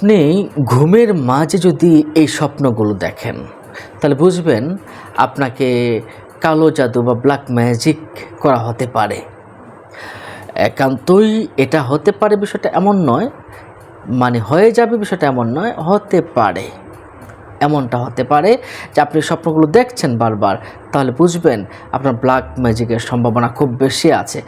আপনি ঘুমের মাঝে যদি এই স্বপ্নগুলো দেখেন, তাহলে বুঝবেন আপনাকে কালো জাদু বা ব্ল্যাক ম্যাজিক করা হতে পারে। একান্তই এটা হতে পারে বিষয়টা এমন নয় মানে হয়ে যাবে বিষয়টা এমন নয়, হতে পারে। এমনটা হতে পারে যে আপনি স্বপ্নগুলো দেখছেন বারবার, তাহলে বুঝবেন আপনার ব্ল্যাক ম্যাজিকের সম্ভাবনা খুব বেশি আছে।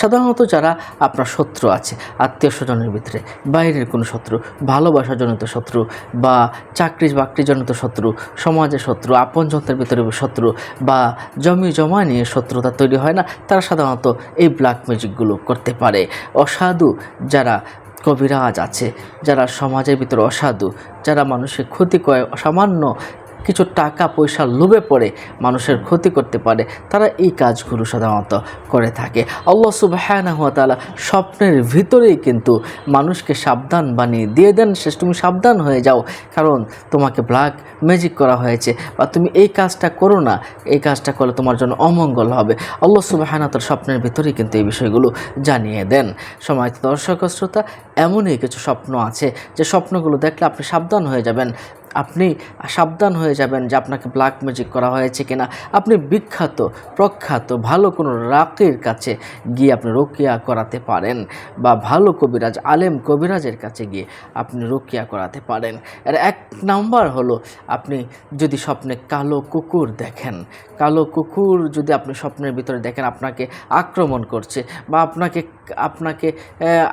সাধারণত যারা আপনার শত্রু আছে, আত্মীয় স্বজনের ভিতরে, বাইরের কোনো শত্রু, ভালোবাসাজনিত শত্রু বা চাকরি বাকরিজনিত শত্রু সমাজের শত্রু আপন আপনজনদের ভিতরে শত্রু বা জমি জমা নিয়ে শত্রুতা তৈরি হয় না, তারা সাধারণত এই ব্ল্যাক ম্যাজিকগুলো করতে পারে। অসাধু যারা কবিরাজ আছে যারা সমাজের ভিতরে অসাধু যারা মানুষের ক্ষতি করে সামান্য কিছু টাকা পয়সা লোভে পড়ে মানুষের ক্ষতি করতে পারে, তারা এই কাজগুলো সাধারণত করে থাকে। আল্লাহ সুবাহানহতালা স্বপ্নের ভিতরেই কিন্তু মানুষকে সাবধান বানিয়ে দিয়ে দেন শেষ তুমি সাবধান হয়ে যাও, কারণ তোমাকে ব্ল্যাক ম্যাজিক করা হয়েছে বা তুমি এই কাজটা করো না, এই কাজটা করলে তোমার জন্য অমঙ্গল হবে। আল্লাহ সুবাহানতার স্বপ্নের ভিতরেই কিন্তু এই বিষয়গুলো জানিয়ে দেন। সময় দর্শক শ্রোতা, এমনই কিছু স্বপ্ন আছে, যে স্বপ্নগুলো দেখলে আপনি সাবধান হয়ে যাবেন। আপনি সাবধান হয়ে যাবেন যে আপনাকে ব্ল্যাক ম্যাজিক করা হয়েছে কিনা। আপনি বিখ্যাত, প্রখ্যাত, ভালো কোনো রাকের কাছে গিয়ে আপনি রোকিয়া করাতে পারেন বা ভালো কবিরাজ, আলেম কবিরাজের কাছে গিয়ে আপনি রোকিয়া করাতে পারেন। এর এক নাম্বার হলো আপনি যদি স্বপ্নে কালো কুকুর দেখেন, কালো কুকুর যদি আপনি স্বপ্নের ভিতরে দেখেন আপনাকে আক্রমণ করছে বা আপনাকে আপনাকে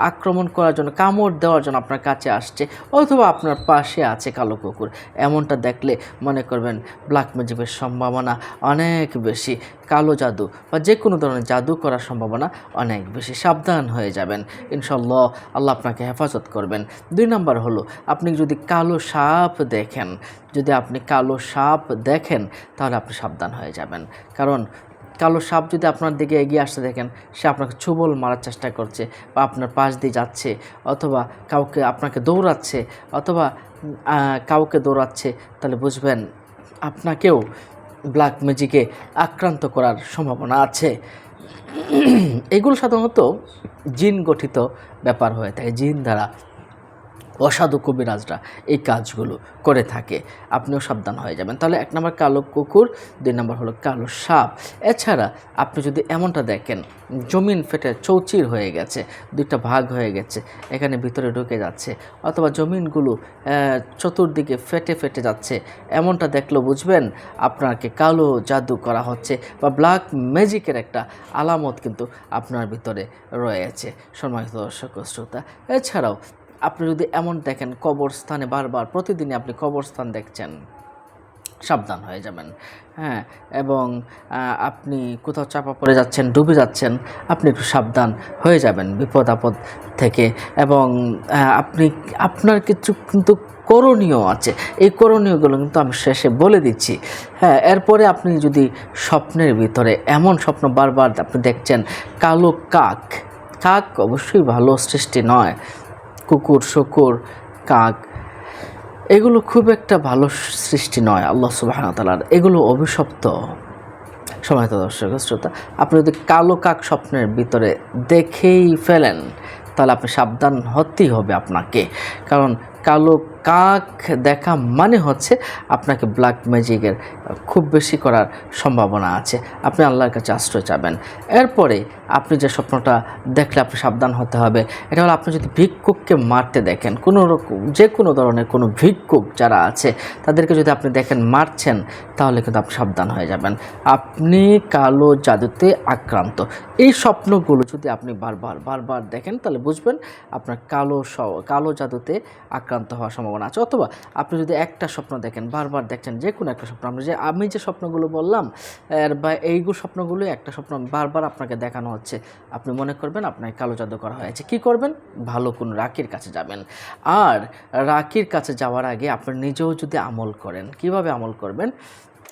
আক্রমণ করার জন্য, কামড় দেওয়ার জন্য আপনার কাছে আসছে, অথবা আপনার পাশে আছে কালো কুকুর। এমনটা দেখলে মনে করবেন ব্ল্যাক ম্যাজিকের সম্ভাবনা অনেক বেশি। কালো জাদু বা যে কোনো ধরনের জাদু করার সম্ভাবনা অনেক বেশি। সাবধান হয়ে যাবেন। ইনশাল্লাহ আল্লাহ আপনাকে হেফাজত করবেন। দুই নম্বর হলো, আপনি যদি কালো সাপ দেখেন, যদি আপনি কালো সাপ দেখেন, তাহলে আপনি সাবধান হয়ে যাবেন। কারণ কালো সাপ যদি আপনার দিকে এগিয়ে আসতে দেখেন, সে আপনাকে ছুবল মারার চেষ্টা করছে বা আপনার পাশ দিয়ে যাচ্ছে অথবা কাউকে আপনাকে দৌড়াচ্ছে অথবা কাউকে দৌড়াচ্ছে, তাহলে বুঝবেন আপনাকেও ব্ল্যাক ম্যাজিকে আক্রান্ত করার সম্ভাবনা আছে। এগুলো সাধারণত জিন গঠিত ব্যাপার হয়ে থাকে, জিন দ্বারা অসাধু কবিরাজরা এই কাজগুলো করে থাকে। আপনিও সাবধান হয়ে যাবেন। তাহলে এক নম্বর কালো কুকুর, দুই নম্বর হলো কালো সাপ। এছাড়া আপনি যদি এমনটা দেখেন, জমিন ফেটে চৌচির হয়ে গেছে, দুইটা ভাগ হয়ে গেছে, এখানে ভিতরে ঢুকে যাচ্ছে, অথবা জমিনগুলো চতুর্দিকে ফেটে ফেটে যাচ্ছে, এমনটা দেখলেও বুঝবেন আপনাকে কালো জাদু করা হচ্ছে বা ব্ল্যাক ম্যাজিকের একটা আলামত কিন্তু আপনার ভিতরে রয়েছে। সম্মানিত দর্শক শ্রোতা, এছাড়াও আপনি যদি এমন দেখেন, কবরস্থানে বারবার প্রতিদিনই আপনি কবরস্থান দেখছেন, সাবধান হয়ে যাবেন। হ্যাঁ এবং আপনি কোথাও চাপা পড়ে যাচ্ছেন, ডুবে যাচ্ছেন, আপনি একটু সাবধান হয়ে যাবেন বিপদ আপদ থেকে। এবং আপনি, আপনার কিছু কিন্তু করণীয় আছে। এই করণীয়গুলো কিন্তু আমি শেষে বলে দিচ্ছি। হ্যাঁ এরপরে আপনি যদি স্বপ্নের ভিতরে এমন স্বপ্ন বারবার আপনি দেখছেন, কালো কাক কাক অবশ্যই ভালো সৃষ্টি নয়। কুকুর, শুকুর, কাক, এগুলো খুব একটা ভালো সৃষ্টি নয় আল্লাহ সুবাহতালার এগুলো অভিশপ্ত। সময় দর্শক, শ্রোতা, আপনি যদি কালো কাক স্বপ্নের ভিতরে দেখেই ফেলেন, তাহলে আপনি সাবধান হতেই হবে আপনাকে। কারণ কালো কাক দেখা মানে হচ্ছে আপনাকে ব্ল্যাক ম্যাজিকের খুব বেশি করার সম্ভাবনা আছে। আপনি আল্লাহর কাছে আশ্রয় চাবেন। এরপরে আপনি যে স্বপ্নটা দেখলে আপনি সাবধান হতে হবে, এটা হলো আপনি যদি ভিক্ষুককে মারতে দেখেন, কোনো রকম যে কোনো ধরনের কোনো ভিক্ষুক যারা আছে, তাদেরকে যদি আপনি দেখেন মারছেন, তাহলে কিন্তু আপনি সাবধান হয়ে যাবেন। আপনি কালো জাদুতে আক্রান্ত। এই স্বপ্নগুলো যদি আপনি বারবার বারবার দেখেন, তাহলে বুঝবেন আপনার কালো কালো জাদুতে আক্রান্ত হওয়ার সম্ভাবনা আছে? অথবা আপনি যদি একটা স্বপ্ন দেখেন, বারবার দেখছেন যে কোনো একটা স্বপ্ন আপনি যে, আমি যে স্বপ্নগুলো বললাম, এর বা এইগুলো স্বপ্নগুলো একটা স্বপ্ন বারবার আপনাকে দেখানো হচ্ছে। আপনি মনে করবেন আপনাকে কালো জাদু করা হয়েছে। কি করবেন? ভালো কোন রাকির কাছে যাবেন। আর রাকির কাছে যাওয়ার আগে আপনি নিজেও যদি আমল করেন, কীভাবে আমল করবেন?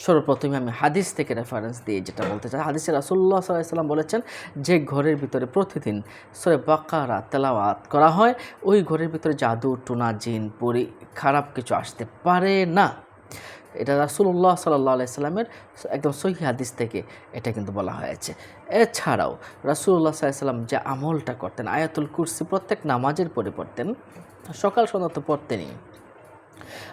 সর্বপ্রথমে আমি হাদিস থেকে রেফারেন্স দিয়ে যেটা বলতে চাই, হাদিসে রাসুল্লাহ সাল্লাম বলেছেন যে ঘরের ভিতরে প্রতিদিন সরে বাকারা তেলাওয়াত করা হয়, ওই ঘরের ভিতরে জাদু, টুনা, জিন, পরি, খারাপ কিছু আসতে পারে না। এটা রাসুল্লাহ সাল্লাহ আলাইসাল্লামের একদম সহি হাদিস থেকে এটা কিন্তু বলা হয়েছে। এছাড়াও রাসুল্লাহ সাল্লাম যে আমলটা করতেন, আয়াতুল কুরসি প্রত্যেক নামাজের পরে পড়তেন সকাল সন্ধ্যা তো পড়তেনই।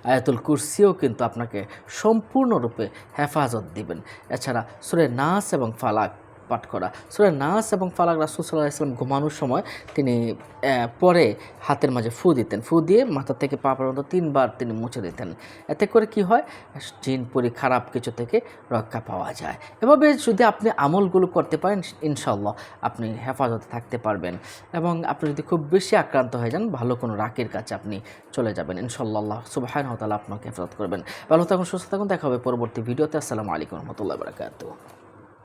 আয়াতুল কুরসিও কিন্তু আপনাকে সম্পূর্ণরূপে হেফাজত দিবেন। এছাড়া সুরে নাস এবং ফালাক পাঠ করা। সুরে নাস এবং ফালাক রাসুল সাল্লাহ ইসলাম ঘুমানোর সময় তিনি পরে হাতের মাঝে ফু দিতেন। ফু দিয়ে মাথা থেকে পা পর্যন্ত তিনবার তিনি মুছে দিতেন। এতে করে কি হয়? জিন পরি খারাপ কিছু থেকে রক্ষা পাওয়া যায়। এভাবে যদি আপনি আমলগুলো করতে পারেন ইনশাল্লাহ আপনি হেফাজতে থাকতে পারবেন। এবং আপনি যদি খুব বেশি আক্রান্ত হয়ে যান, ভালো কোনো রাকের কাছে আপনি চলে যাবেন। ইনশাল্লাহ সুবাহান হতালা আপনাকে হেফাজত করবেন। ভালো থাকুন, সুস্থ থাকুন। দেখা হবে পরবর্তী ভিডিওতে। আসসালামু আলাইকুম রহমতুল্লাহ বারকাতুহ।